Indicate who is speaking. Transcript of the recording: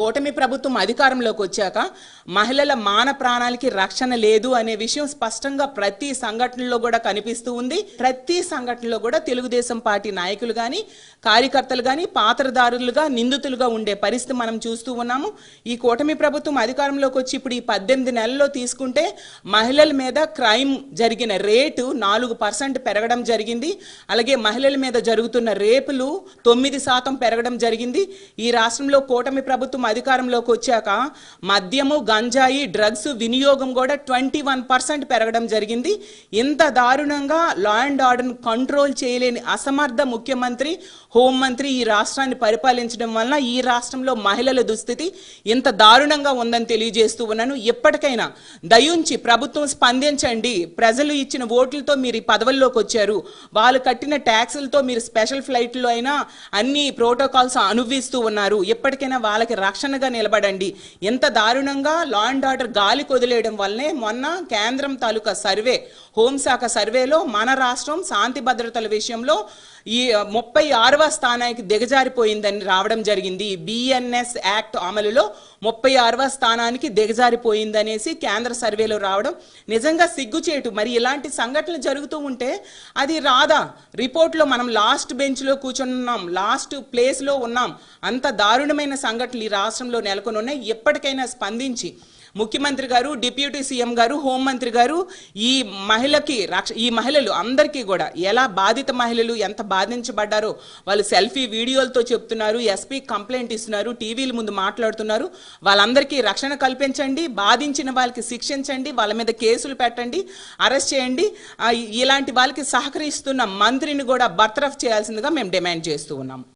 Speaker 1: కూటమి ప్రభుత్వం అధికారంలోకి వచ్చాక మహిళల మాన ప్రాణాలకి రక్షణ లేదు అనే విషయం స్పష్టంగా ప్రతి సంఘటనలో కూడా కనిపిస్తూ ఉంది. ప్రతి సంఘటనలో కూడా తెలుగుదేశం పార్టీ నాయకులు కానీ కార్యకర్తలు కానీ పాత్రదారులుగా నిందితులుగా ఉండే పరిస్థితి మనం చూస్తూ ఉన్నాము. ఈ కూటమి ప్రభుత్వం అధికారంలోకి వచ్చి ఇప్పుడు ఈ పద్దెనిమిది నెలల్లో తీసుకుంటే మహిళల మీద క్రైమ్ జరిగిన రేటు నాలుగు పర్సెంట్ పెరగడం జరిగింది. అలాగే మహిళల మీద జరుగుతున్న రేపులు తొమ్మిది శాతం పెరగడం జరిగింది. ఈ రాష్ట్రంలో కూటమి ప్రభుత్వం అధికారంలోకి వచ్చాక మద్యము గంజాయి డ్రగ్స్ వినియోగం కూడా ట్వంటీ వన్ పర్సెంట్ పెరగడం జరిగింది. ఇంత దారుణంగా లా అండ్ ఆర్డర్ కంట్రోల్ చేయలేని అసమర్థ ముఖ్యమంత్రి హోంమంత్రి ఈ రాష్ట్రాన్ని పరిపాలించడం వలన ఈ రాష్ట్రంలో మహిళల దుస్థితి ఇంత దారుణంగా ఉందని తెలియజేస్తూ ఉన్నాను. ఎప్పటికైనా దయుంచి ప్రభుత్వం స్పందించండి. ప్రజలు ఇచ్చిన ఓట్లతో మీరు ఈ పదవుల్లోకి వచ్చారు. వాళ్ళు కట్టిన ట్యాక్సులతో మీరు స్పెషల్ ఫ్లైట్లో అయినా అన్ని ప్రోటోకాల్స్ అనుభవిస్తూ ఉన్నారు. ఎప్పటికైనా వాళ్ళకి రక్షణగా నిలబడండి. ఎంత దారుణంగా లా అండ్ ఆర్డర్ గాలి కొదిలేయడం వల్లనే మొన్న కేంద్రం తాలూకా సర్వే హోంశాఖ సర్వేలో మన రాష్ట్రం శాంతి భద్రతల విషయంలో ఈ ముప్పై ఆరవ స్థానానికి దిగజారిపోయిందని రావడం జరిగింది. బిఎన్ఎస్ యాక్ట్ అమలులో ముప్పై ఆరవ స్థానానికి దిగజారిపోయిందనేసి కేంద్ర సర్వేలో రావడం నిజంగా సిగ్గుచేటు. మరి ఇలాంటి సంఘటనలు జరుగుతూ ఉంటే అది రాదా? రిపోర్ట్లో మనం లాస్ట్ బెంచ్లో కూర్చున్నాం లాస్ట్ ప్లేస్లో ఉన్నాం. అంత దారుణమైన సంఘటనలు ఈ రాష్ట్రంలో నెలకొని ఉన్నాయి. ఎప్పటికైనా స్పందించి ముఖ్యమంత్రి గారు డిప్యూటీ సీఎం గారు హోంమంత్రి గారు ఈ మహిళకి రక్ష ఈ మహిళలు అందరికీ కూడా ఎలా బాధిత మహిళలు ఎంత బాధించబడ్డారో వాళ్ళు సెల్ఫీ వీడియోలతో చెప్తున్నారు ఎస్పీ కంప్లైంట్ ఇస్తున్నారు టీవీల ముందు మాట్లాడుతున్నారు. వాళ్ళందరికీ రక్షణ కల్పించండి బాధించిన వాళ్ళకి శిక్షించండి వాళ్ళ మీద కేసులు పెట్టండి అరెస్ట్ చేయండి. ఇలాంటి వాళ్ళకి సహకరిస్తున్న మంత్రిని కూడా బర్తరఫ్ చేయాల్సిందిగా మేము డిమాండ్ చేస్తూ ఉన్నాము